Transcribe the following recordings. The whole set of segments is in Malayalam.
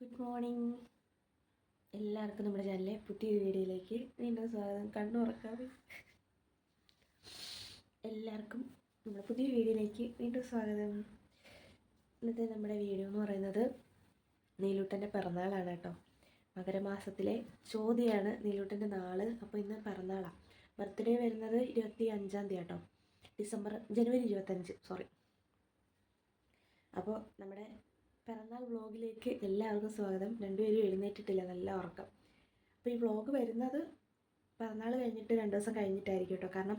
Good morning. എല്ലാവർക്കും നമ്മുടെ ചാനലിലെ പുതിയൊരു വീഡിയോയിലേക്ക് വീണ്ടും സ്വാഗതം. കണ്ണുറക്കാതെ എല്ലാവർക്കും നമ്മുടെ പുതിയ വീഡിയോയിലേക്ക് വീണ്ടും സ്വാഗതം. ഇന്നത്തെ നമ്മുടെ വീഡിയോ എന്ന് പറയുന്നത് നീലൂട്ടന്റെ പിറന്നാളാണ് കേട്ടോ. മകരമാസത്തിലെ ചോദ്യമാണ് നീലൂട്ടന്റെ നാൾ. അപ്പോൾ ഇന്ന് പിറന്നാളാണ് ബർത്ത്ഡേ വരുന്നത് ഇരുപത്തി അഞ്ചാം തീയതി കേട്ടോ. ഡിസംബർ ജനുവരി ഇരുപത്തഞ്ച് സോറി. അപ്പോൾ നമ്മുടെ പിറന്നാൾ വ്ളോഗിലേക്ക് എല്ലാവർക്കും സ്വാഗതം. രണ്ടുപേരും എഴുന്നേറ്റിട്ടില്ല നല്ല ഉറക്കം. അപ്പോൾ ഈ വ്ളോഗ് വരുന്നത് പിറന്നാൾ കഴിഞ്ഞിട്ട് രണ്ട് ദിവസം കഴിഞ്ഞിട്ടായിരിക്കും കേട്ടോ. കാരണം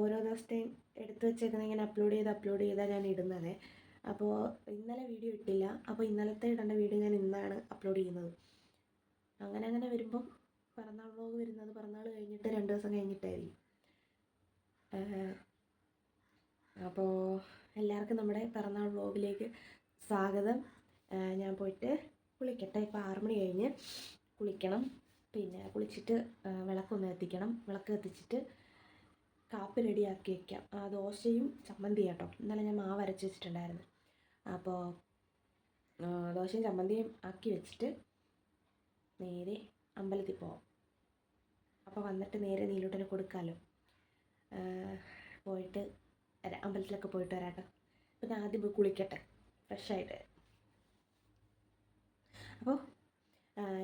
ഓരോ ദിവസത്തെയും എടുത്തു വെച്ചേക്കുന്ന ഇങ്ങനെ അപ്ലോഡ് ചെയ്ത് അപ്ലോഡ് ചെയ്താൽ ഞാൻ ഇടുന്നത്. അപ്പോൾ ഇന്നലെ വീഡിയോ ഇട്ടില്ല. അപ്പോൾ ഇന്നലത്തെ ഇടേണ്ട വീഡിയോ ഞാൻ ഇന്നാണ് അപ്ലോഡ് ചെയ്യുന്നത്. അങ്ങനെ അങ്ങനെ വരുമ്പം പിറന്നാൾ വ്ളോഗ് വരുന്നത് പിറന്നാൾ കഴിഞ്ഞിട്ട് രണ്ട് ദിവസം കഴിഞ്ഞിട്ടായിരിക്കും. അപ്പോൾ എല്ലാവർക്കും നമ്മുടെ പിറന്നാൾ വ്ളോഗിലേക്ക് സ്വാഗതം. ഞാൻ പോയിട്ട് കുളിക്കട്ടെ. ഇപ്പോൾ ആറ് മണി കഴിഞ്ഞ് കുളിക്കണം. പിന്നെ കുളിച്ചിട്ട് വിളക്കൊന്ന് കത്തിക്കണം. വിളക്ക് കത്തിച്ചിട്ട് കാപ്പി റെഡിയാക്കി വെക്കാം. ആ ദോശയും ചമ്മന്തി കേട്ടോ. ഇന്നലെ ഞാൻ മാവ് അരച്ച് വെച്ചിട്ടുണ്ടായിരുന്നു. അപ്പോൾ ദോശയും ചമ്മന്തിയും ആക്കി വെച്ചിട്ട് നേരെ അമ്പലത്തിൽ പോവാം. അപ്പോൾ വന്നിട്ട് നേരെ നീലൂട്ടന് കൊടുക്കാമല്ലോ പോയിട്ട് അമ്പലത്തിലൊക്കെ പോയിട്ട് വരാട്ടോ പിന്നെ ആദ്യം പോയി കുളിക്കട്ടെ. ഫ്രഷായിട്ട്. അപ്പോൾ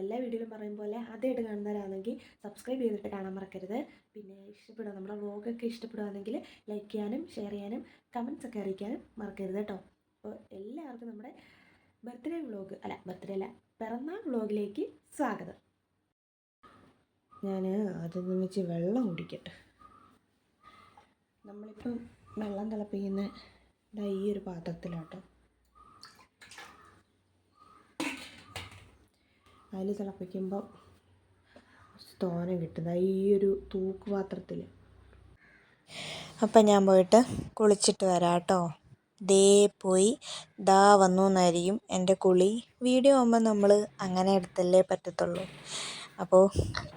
എല്ലാ വീഡിയോയിലും പറയും പോലെ ആദ്യമായിട്ട് കാണുന്നവരാണെങ്കിൽ സബ്സ്ക്രൈബ് ചെയ്തിട്ട് കാണാൻ മറക്കരുത്. പിന്നെ ഇഷ്ടപ്പെടുക നമ്മുടെ വ്ളോഗൊക്കെ ഇഷ്ടപ്പെടുകയാണെങ്കിൽ ലൈക്ക് ചെയ്യാനും ഷെയർ ചെയ്യാനും കമൻസ് ഒക്കെ അറിയിക്കാനും മറക്കരുത് കേട്ടോ. അപ്പോൾ എല്ലാവർക്കും നമ്മുടെ ബർത്ത്ഡേ വ്ളോഗ് അല്ല ബർത്ത്ഡേ അല്ല പിറന്നാൾ വ്ളോഗിലേക്ക് സ്വാഗതം. ഞാൻ ആദ്യം നിന്നിച്ച് വെള്ളം കുടിക്കട്ടെ. നമ്മളിപ്പം വെള്ളം തിളപ്പിക്കുന്ന ഈ ഒരു പാത്രത്തിലാട്ടോ. അതിൽ തിളപ്പിക്കുമ്പോൾ തോന കിട്ടും. ദാ ഈ ഒരു തൂക്ക് പാത്രത്തിൽ അപ്പം ഞാൻ പോയിട്ട് കുളിച്ചിട്ട് വരാം കേട്ടോ. ദേ പോയി ദാ വന്നു എന്നായിരിക്കും എന്റെ കുളി. വീഡിയോ ആകുമ്പോൾ നമ്മൾ അങ്ങനെ എടുത്തല്ലേ പറ്റത്തുള്ളൂ. അപ്പോൾ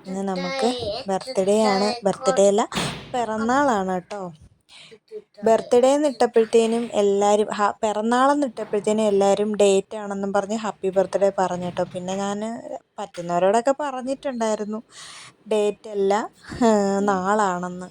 ഇന്ന് നമുക്ക് ബർത്ത്ഡേ ആണ്. ബർത്ത്ഡേ അല്ല പിറന്നാളാണ് കേട്ടോ. ബർത്ത്ഡേ എന്ന് ഇട്ടപ്പോഴത്തേനും എല്ലാവരും ഹാ പിറന്നാളെന്ന് ഇട്ടപ്പോഴത്തേനും എല്ലാവരും ഡേറ്റ് ആണെന്നും പറഞ്ഞ് ഹാപ്പി ബർത്ത്ഡേ പറഞ്ഞു കേട്ടോ. പിന്നെ ഞാൻ പറ്റുന്നവരോടൊക്കെ പറഞ്ഞിട്ടുണ്ടായിരുന്നു. ഡേറ്റ് അല്ല നാളാണെന്ന്.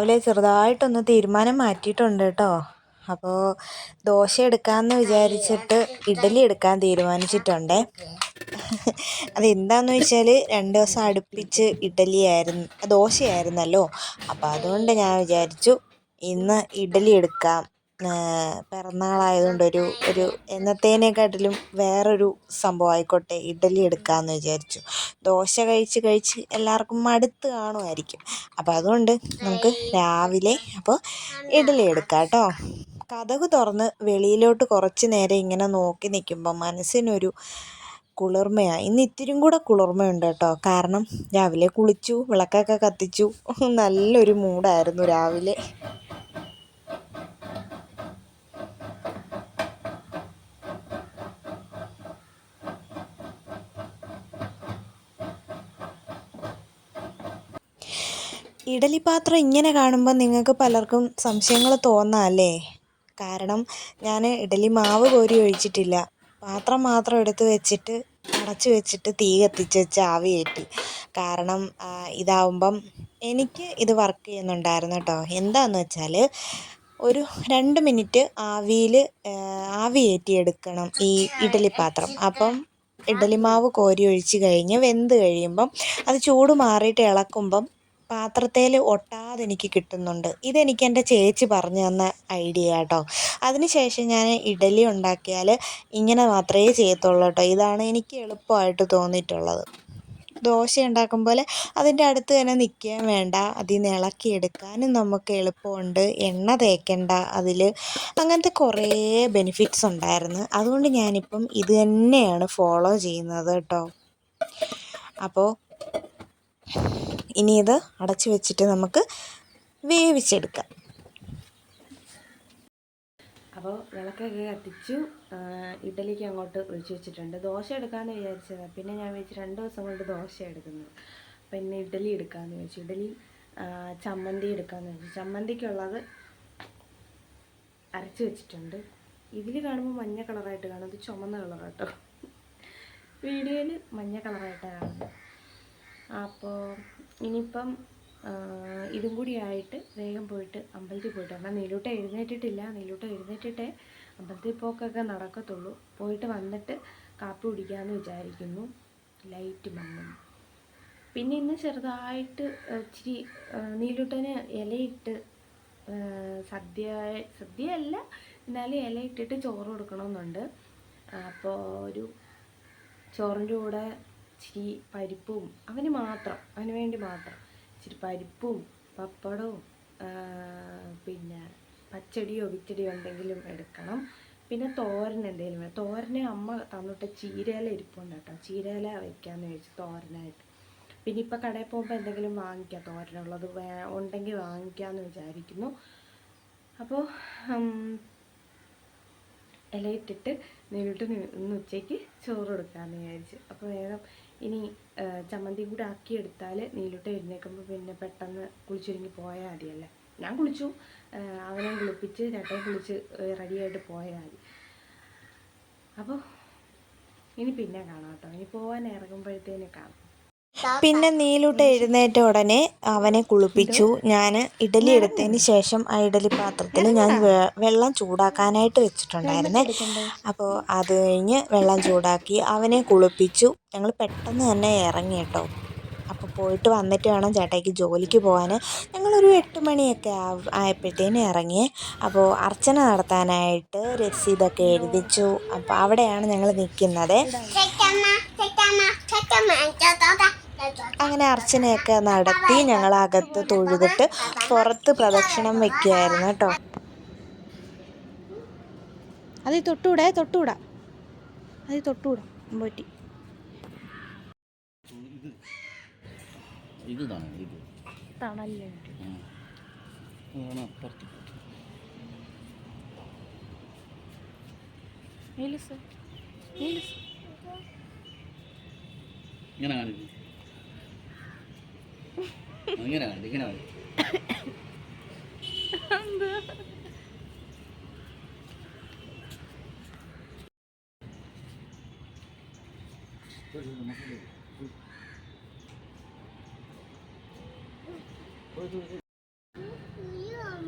രാവിലെ ചെറുതായിട്ടൊന്ന് തീരുമാനം മാറ്റിയിട്ടുണ്ട് കേട്ടോ. അപ്പോൾ ദോശ എടുക്കാമെന്ന് വിചാരിച്ചിട്ട് ഇഡലി എടുക്കാൻ തീരുമാനിച്ചിട്ടുണ്ടേ. അതെന്താണെന്ന് വെച്ചാൽ രണ്ട് ദിവസം അടുപ്പിച്ച് ഇഡലിയായിരുന്നു ദോശയായിരുന്നല്ലോ. അപ്പോൾ അതുകൊണ്ട് ഞാൻ വിചാരിച്ചു ഇന്ന് ഇഡലി എടുക്കാം. പിറന്നാളായതുകൊണ്ട് ഒരു ഒരു എന്നത്തേനെക്കാട്ടിലും വേറൊരു സംഭവം ആയിക്കോട്ടെ ഇഡലി എടുക്കാമെന്ന് വിചാരിച്ചു. ദോശ കഴിച്ച് കഴിച്ച് എല്ലാവർക്കും മടുത്ത് കാണുമായിരിക്കും. അപ്പോൾ അതുകൊണ്ട് നമുക്ക് രാവിലെ അപ്പോൾ ഇഡലി എടുക്കാം കേട്ടോ. കഥകു തുറന്ന് വെളിയിലോട്ട് കുറച്ച് നേരം ഇങ്ങനെ നോക്കി നിൽക്കുമ്പോൾ മനസ്സിനൊരു കുളിർമയാണ് ഇന്ന് ഇത്തിരിയും കൂടെ കുളിർമയുണ്ട് കേട്ടോ. കാരണം രാവിലെ കുളിച്ചു വിളക്കൊക്കെ കത്തിച്ചു. നല്ലൊരു മൂഡായിരുന്നു രാവിലെ. ഇഡലി പാത്രം ഇങ്ങനെ കാണുമ്പോൾ നിങ്ങൾക്ക് പലർക്കും സംശയങ്ങൾ തോന്നാമല്ലേ കാരണം ഞാൻ ഇഡലി മാവ് കോരി ഒഴിച്ചിട്ടില്ല. പാത്രം മാത്രം എടുത്ത് വെച്ചിട്ട് അടച്ചു വെച്ചിട്ട് തീ കത്തിച്ച് വെച്ച് ആവി കയറ്റി. കാരണം ഇതാവുമ്പം എനിക്ക് ഇത് വർക്ക് ചെയ്യുന്നുണ്ടായിരുന്നു കേട്ടോ. എന്താണെന്ന് വെച്ചാൽ ഒരു രണ്ട് മിനിറ്റ് ആവിയിൽ ആവി കയറ്റി എടുക്കണം ഈ ഇഡലി പാത്രം അപ്പം ഇഡലി മാവ് കോരി ഒഴിച്ച് കഴിഞ്ഞ് വെന്ത് കഴിയുമ്പം അത് ചൂട് മാറിയിട്ട് ഇളക്കുമ്പം പാത്രത്തിൽ ഒട്ടാതെ എനിക്ക് കിട്ടുന്നുണ്ട്. ഇതെനിക്ക് എന്റെ ചേച്ചി പറഞ്ഞു തന്ന ഐഡിയ കേട്ടോ അതിന് ശേഷം ഞാൻ ഇഡലി ഉണ്ടാക്കിയാൽ ഇങ്ങനെ മാത്രമേ ചെയ്യത്തുള്ളൂ കേട്ടോ. ഇതാണ് എനിക്ക് എളുപ്പമായിട്ട് തോന്നിയിട്ടുള്ളത്. ദോശ ഉണ്ടാക്കും പോലെ അതിന്റെ അടുത്ത് തന്നെ നിൽക്കുകയും വേണ്ട. അതിൽ നിന്ന് ഇളക്കിയെടുക്കാനും നമുക്ക് എളുപ്പമുണ്ട്. എണ്ണ തേക്കണ്ട അതിൽ അങ്ങനത്തെ കുറേ ബെനിഫിറ്റ്സ് ഉണ്ടായിരുന്നു. അതുകൊണ്ട് ഞാനിപ്പം ഇത് തന്നെയാണ് ഫോളോ ചെയ്യുന്നത് കേട്ടോ. അപ്പോൾ ഇനി ഇത് അടച്ചു വെച്ചിട്ട് നമുക്ക് വേവിച്ചെടുക്കാം. അപ്പോൾ വിളക്കൊക്കെ കത്തിച്ചു. ഇഡലിക്ക് അങ്ങോട്ട് ഒഴിച്ചു വെച്ചിട്ടുണ്ട്. ദോശ എടുക്കാമെന്ന് വിചാരിച്ചതാണ് പിന്നെ ഞാൻ വിചാരിച്ചു രണ്ട് ദിവസം കൊണ്ട് ദോശ എടുക്കുന്നത് അപ്പം ഇന്ന് ഇഡലി എടുക്കാമെന്ന് വിചാരിച്ചു. ഇഡലി ചമ്മന്തി എടുക്കാമെന്ന് വിചാരിച്ചു. ചമ്മന്തിക്കുള്ളത് അരച്ച് വെച്ചിട്ടുണ്ട്. ഇതിൽ കാണുമ്പോൾ മഞ്ഞ കളറായിട്ട് കാണും. ഇത് ചുമന്ന കളറാട്ടോ. വീഡിയോയിൽ മഞ്ഞ കളറായിട്ടാണ് കാണുന്നത്. അപ്പോൾ ഇനിയിപ്പം ഇതും കൂടി ആയിട്ട് വേഗം പോയിട്ട് അമ്പലത്തിൽ പോയിട്ട് വരണം നീലൂട്ട എഴുന്നേറ്റിട്ടില്ല. നീലൂട്ട എഴുന്നേറ്റിട്ടേ അമ്പലത്തിൽ പോക്കൊക്കെ നടക്കത്തുള്ളൂ. പോയിട്ട് വന്നിട്ട് കാപ്പി കുടിക്കാമെന്ന് വിചാരിക്കുന്നു. ലൈറ്റ് മങ്ങും പിന്നെ ഇന്ന് ചെറുതായിട്ട് ഇച്ചിരി നീലൂട്ടന് ഇലയിട്ട് സദ്യ സദ്യയല്ല എന്നാലും ഇലയിട്ടിട്ട് ചോറ് കൊടുക്കണമെന്നുണ്ട്. അപ്പോൾ ഒരു ചോറിന്റെ കൂടെ ഇച്ചിരി പരിപ്പും അവന് മാത്രം അവന് വേണ്ടി മാത്രം. ഇച്ചിരി പരിപ്പും പപ്പടവും പിന്നെ പച്ചടിയോ കിച്ചടിയോ എന്തെങ്കിലും എടുക്കണം. പിന്നെ തോരൻ എന്തെങ്കിലും വേണം തോരന് അമ്മ തന്നിട്ട് ചീരയില ഇരിപ്പുണ്ട് കേട്ടോ. ചീരയില വെക്കാമെന്ന് ചോദിച്ചു തോരനായിട്ട്. പിന്നെ ഇപ്പോൾ കടയിൽ പോകുമ്പോൾ എന്തെങ്കിലും വാങ്ങിക്കാം തോരനുള്ളത് വേ ഉണ്ടെങ്കിൽ വാങ്ങിക്കാമെന്ന് വിചാരിക്കുന്നു. അപ്പോൾ ഇലയിട്ടിട്ട് നേരിട്ട് ഇന്ന് ഉച്ചയ്ക്ക് ചോറ് കൊടുക്കാമെന്ന് വിചാരിച്ചു. അപ്പോൾ വേഗം ഇനി ചമ്മന്തി കൂടെ ആക്കി എടുത്താൽ നീലോട്ട് എഴുന്നേൽക്കുമ്പോൾ പിന്നെ പെട്ടെന്ന് കുളിച്ചൊരുങ്ങി പോയാൽ മതിയല്ലേ? ഞാൻ കുളിച്ചു. അവനെ കുളിപ്പിച്ച് ചേട്ടനെ കുളിച്ച് റെഡിയായിട്ട് പോയാൽ മതി. അപ്പോൾ ഇനി പിന്നെ കാണാം കേട്ടോ. ഇനി പോകാൻ ഇറങ്ങുമ്പോഴത്തേനെ കാണാം. പിന്നെ നീലൂട്ട എഴുന്നേറ്റ ഉടനെ അവനെ കുളിപ്പിച്ചു. ഞാൻ ഇഡലി എടുത്തതിന് ശേഷം ആ ഇഡലി പാത്രത്തിൽ ഞാൻ വെള്ളം ചൂടാക്കാനായിട്ട് വെച്ചിട്ടുണ്ടായിരുന്നേ. അപ്പോൾ അത് കഴിഞ്ഞ് വെള്ളം ചൂടാക്കി അവനെ കുളിപ്പിച്ചു. ഞങ്ങൾ പെട്ടെന്ന് തന്നെ ഇറങ്ങി കേട്ടോ. അപ്പോൾ പോയിട്ട് വന്നിട്ട് വേണം ചേട്ടായിക്ക് ജോലിക്ക് പോകാൻ ഞങ്ങളൊരു എട്ട് മണിയൊക്കെ ആയപ്പോഴത്തേനും ഇറങ്ങി അപ്പോൾ അർച്ചന നടത്താനായിട്ട് രസീതൊക്കെ എഴുതിച്ചു. അപ്പോൾ അവിടെയാണ് ഞങ്ങൾ നിൽക്കുന്നത്. അങ്ങനെ അർച്ചനയൊക്കെ നടത്തി ഞങ്ങൾ അകത്ത് തൊഴുതിട്ട് പുറത്ത് പ്രദക്ഷിണം വെക്കുകയായിരുന്നു കേട്ടോ. അത് തൊട്ടൂടെ തൊട്ടൂടാ അത് തൊട്ടൂടാ പോറ്റി ഇത് ഇങ്ങനെ കാണിക്കും. ഇങ്ങനെ കണ്ടു ഇങ്ങനെ ഇങ്ങോട്ട്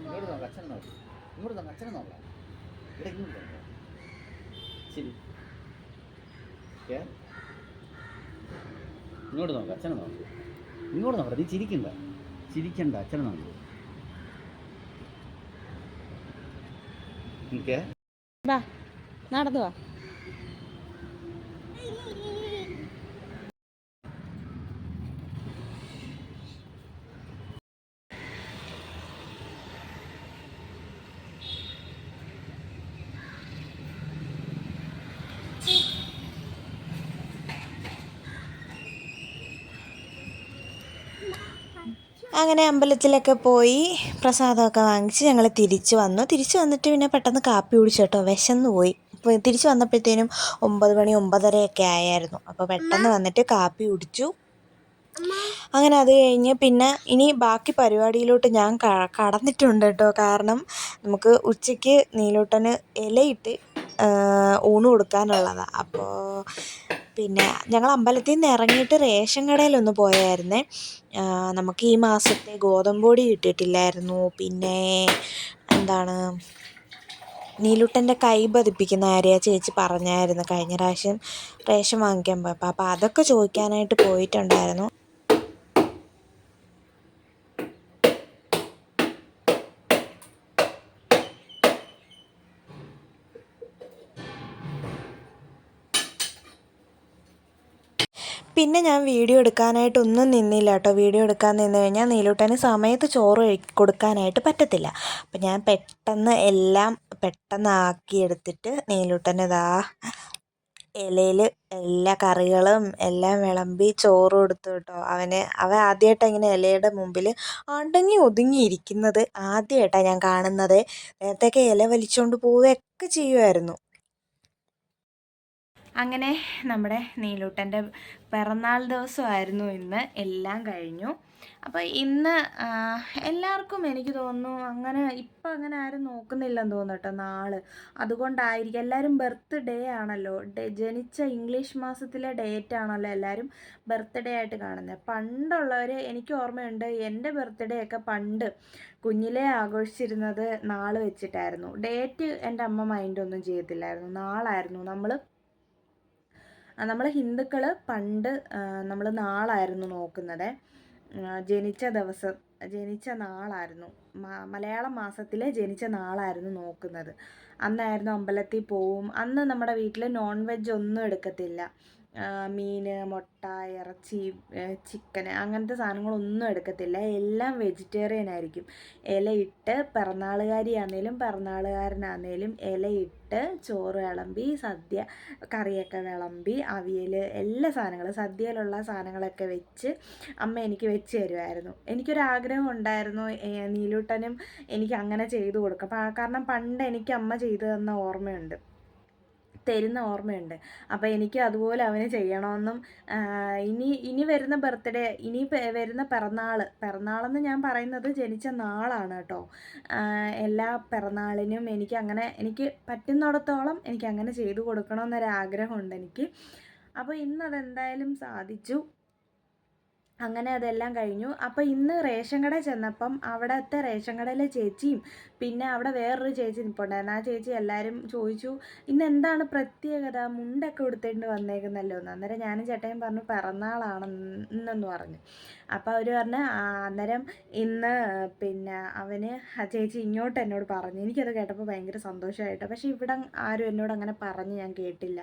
ഇങ്ങോട്ട് നോക്കാം അച്ഛനെ നോക്കാം. ഇവിടെ ഇങ്ങോട്ട് നോക്കാം. ശരി. ഇങ്ങോട്ട് നോക്കാം അച്ഛനെ നോക്ക്. ഇങ്ങോട്ട് നോക്കട്ടെ നീ ചിരിക്കണ്ട. ചിരിക്കണ്ട അച്ഛനെ നോക്കി. വാ നടന്നു വാ. അങ്ങനെ അമ്പലത്തിലൊക്കെ പോയി പ്രസാദമൊക്കെ വാങ്ങിച്ച് ഞങ്ങൾ തിരിച്ചു വന്നു. തിരിച്ചു വന്നിട്ട് പിന്നെ പെട്ടെന്ന് കാപ്പി കുടിച്ചു കേട്ടോ വിശന്ന് പോയി. തിരിച്ച് വന്നപ്പോഴത്തേനും ഒമ്പത് മണി ഒമ്പതരയൊക്കെ ആയായിരുന്നു. അപ്പോൾ പെട്ടെന്ന് വന്നിട്ട് കാപ്പി കുടിച്ചു. അങ്ങനെ അത് കഴിഞ്ഞ് പിന്നെ ഇനി ബാക്കി പരിപാടിയിലോട്ട് ഞാൻ കടന്നിട്ടുണ്ട് കേട്ടോ. കാരണം നമുക്ക് ഉച്ചയ്ക്ക് നീലോട്ടന് ഇലയിട്ട് ഊണ് കൊടുക്കാനുള്ളതാണ് അപ്പോൾ പിന്നെ ഞങ്ങൾ അമ്പലത്തിൽ നിന്ന് ഇറങ്ങിയിട്ട് റേഷൻ കടയിലൊന്ന് പോയായിരുന്നേ. നമുക്ക് ഈ മാസത്തെ ഗോതമ്പൊടി കിട്ടിയിട്ടില്ലായിരുന്നു. പിന്നെ എന്താണ് നീലുട്ടന്റെ കൈ പതിപ്പിക്കുന്ന ആരെയാ ചേച്ചി പറഞ്ഞായിരുന്നു. കഴിഞ്ഞ പ്രാവശ്യം റേഷൻ വാങ്ങിക്കാൻ പോയപ്പോൾ. അപ്പോൾ അതൊക്കെ ചോദിക്കാനായിട്ട് പോയിട്ടുണ്ടായിരുന്നു. പിന്നെ ഞാൻ വീഡിയോ എടുക്കാനായിട്ടൊന്നും നിന്നില്ല കേട്ടോ. വീഡിയോ എടുക്കാൻ നിന്ന് കഴിഞ്ഞാൽ നീലൂട്ടന് സമയത്ത് ചോറ് കൊടുക്കാനായിട്ട് പറ്റത്തില്ല. അപ്പം ഞാൻ പെട്ടെന്ന് എല്ലാം പെട്ടെന്ന് ആക്കിയെടുത്തിട്ട് നീലൂട്ടന് ഇതാ ഇലയിൽ എല്ലാ കറികളും എല്ലാം വിളമ്പി ചോറ് കൊടുത്തു കേട്ടോ. അവന് അവൻ ആദ്യമായിട്ടാണ് ഇങ്ങനെ ഇലയുടെ മുമ്പിൽ അടങ്ങി ഒതുങ്ങിയിരിക്കുന്നത് ആദ്യമായിട്ടാണ് ഞാൻ കാണുന്നത്. നേരത്തെയൊക്കെ ഇല വലിച്ചുകൊണ്ട് പോവുകയൊക്കെ ചെയ്യുമായിരുന്നു. അങ്ങനെ നമ്മുടെ നീലൂട്ടന്റെ പിറന്നാൾ ദിവസമായിരുന്നു ഇന്ന്. എല്ലാം കഴിഞ്ഞു. അപ്പോൾ ഇന്ന് എല്ലാവർക്കും എനിക്ക് തോന്നുന്നു അങ്ങനെ ഇപ്പം അങ്ങനെ ആരും നോക്കുന്നില്ലെന്ന് തോന്നുന്നു കേട്ടോ നാൾ. അതുകൊണ്ടായിരിക്കും എല്ലാവരും ബർത്ത്ഡേ ആണല്ലോ. ജനിച്ച ഇംഗ്ലീഷ് മാസത്തിലെ ഡേറ്റ് ആണല്ലോ എല്ലാവരും ബർത്ത്ഡേ ആയിട്ട് കാണുന്നത് പണ്ടുള്ളവർ എനിക്ക് ഓർമ്മയുണ്ട് എന്റെ ബർത്ത്ഡേ ഒക്കെ പണ്ട് കുഞ്ഞിലേ ആഘോഷിച്ചിരുന്നത് നാൾ വെച്ചിട്ടായിരുന്നു. ഡേറ്റ് എന്റെ അമ്മ മൈൻഡൊന്നും ചെയ്യത്തില്ലായിരുന്നു. നാളായിരുന്നു നമ്മൾ നമ്മൾ ഹിന്ദുക്കൾ പണ്ട് നമ്മൾ നാളായിരുന്നു നോക്കുന്നത്. ജനിച്ച ദിവസം ജനിച്ച നാളായിരുന്നു. മലയാള മാസത്തിലെ ജനിച്ച നാളായിരുന്നു നോക്കുന്നത്. അന്നായിരുന്നു അമ്പലത്തിൽ പോവും. അന്ന് നമ്മുടെ വീട്ടിൽ നോൺ വെജ് ഒന്നും എടുക്കത്തില്ല. മീൻ മുട്ട ഇറച്ചി ചിക്കൻ അങ്ങനത്തെ സാധനങ്ങളൊന്നും എടുക്കത്തില്ല. എല്ലാം വെജിറ്റേറിയൻ ആയിരിക്കും. ഇലയിട്ട് പിറന്നാളുകാരിയാണേലും പിറന്നാളുകാരനാണേലും ഇലയിട്ട് ചോറ് വിളമ്പി സദ്യ കറിയൊക്കെ വിളമ്പി അവിയൽ എല്ലാ സാധനങ്ങളും സദ്യയിലുള്ള സാധനങ്ങളൊക്കെ വെച്ച് അമ്മ എനിക്ക് വെച്ച് തരുമായിരുന്നു എനിക്കൊരാഗ്രഹം ഉണ്ടായിരുന്നു നീലൂട്ടനും എനിക്ക് അങ്ങനെ ചെയ്തു കൊടുക്കാം കാരണം പണ്ട് എനിക്ക് അമ്മ ചെയ്തു തന്ന ഓർമ്മയുണ്ട്. തരുന്ന ഓർമ്മയുണ്ട്. അപ്പോൾ എനിക്ക് അതുപോലെ അവന് ചെയ്യണമെന്നും ഇനി ഇനി വരുന്ന ബർത്ത്ഡേ ഇനി വരുന്ന പിറന്നാൾ പിറന്നാളെന്ന് ഞാൻ പറയുന്നത് ജനിച്ച നാളാണ് കേട്ടോ. എല്ലാ പിറന്നാളിനും എനിക്ക് അങ്ങനെ എനിക്ക് പറ്റുന്നിടത്തോളം എനിക്ക് അങ്ങനെ ചെയ്തു കൊടുക്കണമെന്നൊരാഗ്രഹമുണ്ട് എനിക്ക്. അപ്പോൾ ഇന്നതെന്തായാലും സാധിച്ചു. അങ്ങനെ അതെല്ലാം കഴിഞ്ഞു. അപ്പോൾ ഇന്ന് റേഷൻ കട ചെന്നപ്പം അവിടുത്തെ റേഷൻ കടയിലെ ചേച്ചിയും പിന്നെ അവിടെ വേറൊരു ചേച്ചി നിൽപ്പുണ്ടായിരുന്നു ആ ചേച്ചി എല്ലാവരും ചോദിച്ചു ഇന്ന് എന്താണ് പ്രത്യേകത? മുണ്ടൊക്കെ ഉടുത്തേണ്ട് വന്നേക്കുന്നല്ലോ? എന്ന്. അന്നേരം ഞാനും ചേട്ടയും പറഞ്ഞു ഇന്നെന്ന് പറഞ്ഞു. അപ്പോൾ അവർ പറഞ്ഞു "ആ, അന്നേരം ഇന്ന് പിന്നെ അവന് ആ ചേച്ചി ഇങ്ങോട്ട് എന്നോട് പറഞ്ഞു. എനിക്കത് കേട്ടപ്പോൾ ഭയങ്കര സന്തോഷമായിട്ട് പക്ഷേ ഇവിടെ ആരും എന്നോട് അങ്ങനെ പറഞ്ഞ് ഞാൻ കേട്ടില്ല.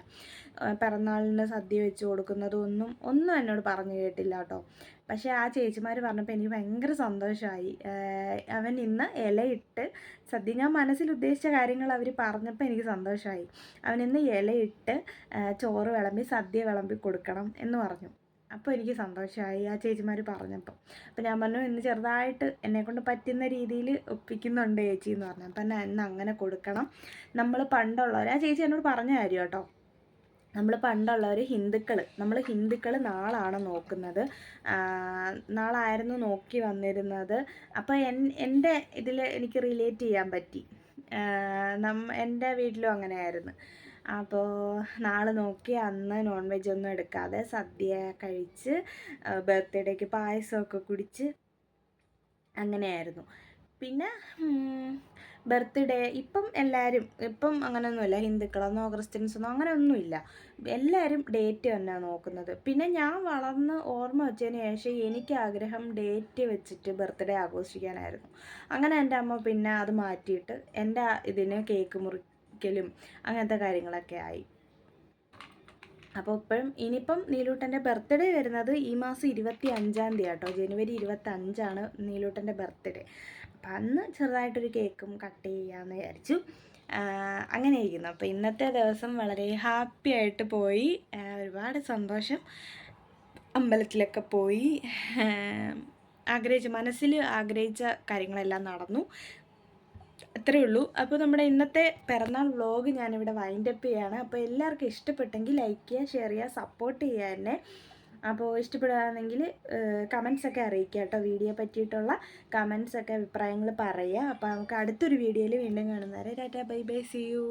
പിറന്നാളിന് സദ്യ വെച്ച് കൊടുക്കുന്നതും ഒന്നും ഒന്നും എന്നോട് പറഞ്ഞു കേട്ടില്ല കേട്ടോ. പക്ഷേ ആ ചേച്ചിമാർ പറഞ്ഞപ്പോൾ എനിക്ക് ഭയങ്കര സന്തോഷമായി അവൻ ഇന്ന് ഇലയിട്ട് സദ്യ ഞാൻ മനസ്സിൽ ഉദ്ദേശിച്ച കാര്യങ്ങൾ അവർ പറഞ്ഞപ്പോൾ എനിക്ക് സന്തോഷമായി അവൻ ഇന്ന് ഇലയിട്ട് ചോറ് വിളമ്പി സദ്യ വിളമ്പി കൊടുക്കണം എന്ന് പറഞ്ഞു. അപ്പോൾ എനിക്ക് സന്തോഷമായി ആ ചേച്ചിമാർ പറഞ്ഞപ്പോൾ അപ്പോൾ ഞാൻ പറഞ്ഞു ഇന്ന് ചെറുതായിട്ട് എന്നെക്കൊണ്ട് പറ്റുന്ന രീതിയിൽ ഒപ്പിക്കുന്നുണ്ട് ചേച്ചി എന്ന് പറഞ്ഞു. അപ്പം എന്നെ അങ്ങനെ കൊടുക്കണം. നമ്മൾ പണ്ടുള്ളവർ ആ ചേച്ചി എന്നോട് പറഞ്ഞ കാര്യം കേട്ടോ. നമ്മൾ പണ്ടുള്ളവർ ഹിന്ദുക്കൾ നമ്മൾ ഹിന്ദുക്കൾ നാളാണ് നോക്കുന്നത്. നാളായിരുന്നു നോക്കി വന്നിരുന്നത്. അപ്പോൾ എൻ എന്റെ ഇതിൽ എനിക്ക് റിലേറ്റ് ചെയ്യാൻ പറ്റി. നം എന്റെ വീട്ടിലും അങ്ങനെയായിരുന്നു. അപ്പോൾ നാളെ നോക്കി അന്ന് നോൺ വെജ് ഒന്നും എടുക്കാതെ സദ്യ കഴിച്ച് ബർത്ത്ഡേക്ക് പായസമൊക്കെ കുടിച്ച് അങ്ങനെയായിരുന്നു. പിന്നെ ബർത്ത്ഡേ ഇപ്പം എല്ലാവരും ഇപ്പം അങ്ങനെയൊന്നുമില്ല ഹിന്ദുക്കളെന്നോ ക്രിസ്ത്യൻസെന്നോ അങ്ങനെയൊന്നുമില്ല എല്ലാവരും ഡേറ്റ് തന്നെയാണ് നോക്കുന്നത്. പിന്നെ ഞാൻ വളർന്ന് ഓർമ്മ വെച്ചതിന് ശേഷം എനിക്ക് ആഗ്രഹം ഡേറ്റ് വെച്ചിട്ട് ബർത്ത്ഡേ ആഘോഷിക്കാനായിരുന്നു. അങ്ങനെ എന്റെ അമ്മ പിന്നെ അത് മാറ്റിയിട്ട് എന്റെ ഇതിന് കേക്ക് മുറിക്കലും അങ്ങനത്തെ കാര്യങ്ങളൊക്കെ ആയി. അപ്പോൾ ഇപ്പോഴും ഇനിയിപ്പം നീലൂട്ടന്റെ ബർത്ത്ഡേ വരുന്നത് ഈ മാസം ഇരുപത്തി അഞ്ചാം തീയതി കേട്ടോ ജനുവരി ഇരുപത്തി അഞ്ചാണ് നീലൂട്ടന്റെ ബർത്ത്ഡേ. അപ്പം അന്ന് ചെറുതായിട്ടൊരു കേക്കും കട്ട് ചെയ്യാമെന്ന് വിചാരിച്ചു. അങ്ങനെ ഇരിക്കുന്നു അപ്പോൾ ഇന്നത്തെ ദിവസം വളരെ ഹാപ്പി ആയിട്ട് പോയി. ഒരുപാട് സന്തോഷം. അമ്പലത്തിലൊക്കെ പോയി. ആഗ്രഹിച്ച മനസ്സിൽ ആഗ്രഹിച്ച കാര്യങ്ങളെല്ലാം നടന്നു. അത്രയേ ഉള്ളൂ. അപ്പോൾ നമ്മുടെ ഇന്നത്തെ പിറന്നാൾ വ്ളോഗ് ഞാനിവിടെ വൈൻഡപ്പ് ചെയ്യാണ്. അപ്പോൾ എല്ലാവർക്കും ഇഷ്ടപ്പെട്ടെങ്കിൽ ലൈക്ക് ചെയ്യുക ഷെയർ ചെയ്യുക സപ്പോർട്ട് ചെയ്യുക എന്നെ. അപ്പോൾ ഇഷ്ടപ്പെടുകയാണെങ്കിൽ കമൻസൊക്കെ അറിയിക്കുക കേട്ടോ. വീഡിയോ പറ്റിയിട്ടുള്ള കമൻസൊക്കെ അഭിപ്രായങ്ങൾ പറയുക. അപ്പോൾ നമുക്ക് അടുത്തൊരു വീഡിയോയിൽ വീണ്ടും കാണുന്നവരെ tata bye bye see you